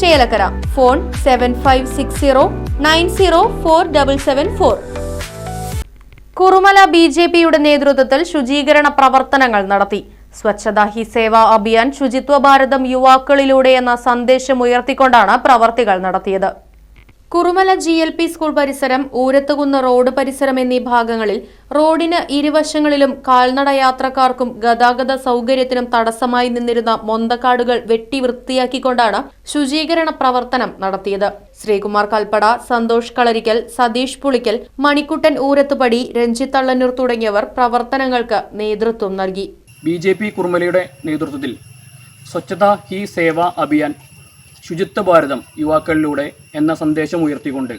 Chelakkara. Phone seven five six zero nine zero four double seven four Kurumala B J പിയുടെ നേതൃത്വത്തിൽ ശുചീകരണ പ്രവർത്തനങ്ങൾ നടത്തി. സ്വച്ഛതാ ഹി സേവ അഭിയാൻ ശുചിത്വ ഭാരതം യുവാക്കളിലൂടെ എന്ന സന്ദേശം ഉയർത്തിക്കൊണ്ടാണ് പ്രവർത്തികൾ നടത്തിയത്. Kurumala G L P school പരിസരം ഊരത്തുകുന്ന് റോഡ് പരിസരം എന്നീ ഭാഗങ്ങളിൽ റോഡിന് ഇരുവശങ്ങളിലും കാൽനട യാത്രക്കാർക്കും ഗതാഗത സൗകര്യത്തിനും തടസ്സമായി നിന്നിരുന്ന മൊന്തക്കാടുകൾ വെട്ടി വൃത്തിയാക്കിക്കൊണ്ടാണ് ശുചീകരണ പ്രവർത്തനം നടത്തിയത്. ശ്രീകുമാർ കൽപ്പട സന്തോഷ് കളരിക്കൽ സതീഷ് പുളിക്കൽ മണിക്കുട്ടൻ ഊരത്തുപടി രഞ്ജിത്ത് തള്ളന്നൂർ തുടങ്ങിയവർ പ്രവർത്തനങ്ങൾക്ക് നേതൃത്വം നൽകി. ബി ജെ പി കുറുമലയുടെ നേതൃത്വത്തിൽ സ്വച്ഛതാ ഹി സേവ അഭിയാൻ ശുചിത്വ ഭാരതം യുവാക്കളിലൂടെ എന്ന സന്ദേശം ഉയർത്തിക്കൊണ്ട്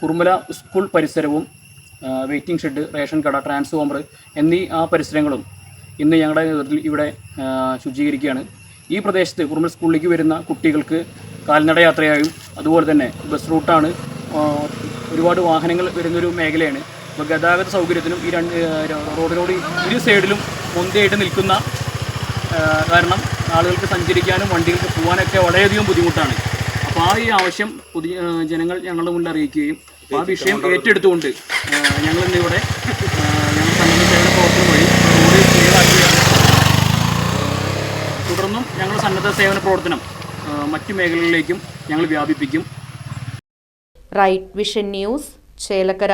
കുറുമല സ്കൂൾ പരിസരവും വെയ്റ്റിംഗ് ഷെഡ് റേഷൻ കട ട്രാൻസ്ഫോമർ എന്നീ ആ പരിസരങ്ങളും ഇന്ന് ഞങ്ങളുടെ നേതൃത്വത്തിൽ ഇവിടെ ശുചീകരിക്കുകയാണ്. ഈ പ്രദേശത്ത് കുറുമൽ സ്കൂളിലേക്ക് വരുന്ന കുട്ടികൾക്ക് കാൽനട യാത്രയായും അതുപോലെ തന്നെ ബസ് റൂട്ടാണ് ഒരുപാട് വാഹനങ്ങൾ വരുന്നൊരു മേഖലയാണ്. അപ്പോൾ ഗതാഗത സൗകര്യത്തിനും ഈ രണ്ട് റോഡിനോട് ഇരു സൈഡിലും മുന്തയായിട്ട് നിൽക്കുന്ന കാരണം ആളുകൾക്ക് സഞ്ചരിക്കാനും വണ്ടികൾക്ക് പോകാനൊക്കെ വളരെയധികം ബുദ്ധിമുട്ടാണ്. അപ്പോൾ ആ ഈ ആവശ്യം പുതിയ ജനങ്ങൾ ഞങ്ങളുടെ മുന്നിൽ അറിയിക്കുകയും ആ വിഷയം ഏറ്റെടുത്തുകൊണ്ട് ഞങ്ങളിന്നിവിടെ ഞങ്ങൾ സേവന പ്രവർത്തനം വഴി റോഡ് ക്ലിയറാക്കുകയാണ് തുടർന്നും ഞങ്ങൾ സന്നദ്ധ സേവന പ്രവർത്തനം മറ്റു മേഖലകളിലേക്കും ഞങ്ങൾ വ്യാപിപ്പിക്കും. Right Vision News Chelakkara.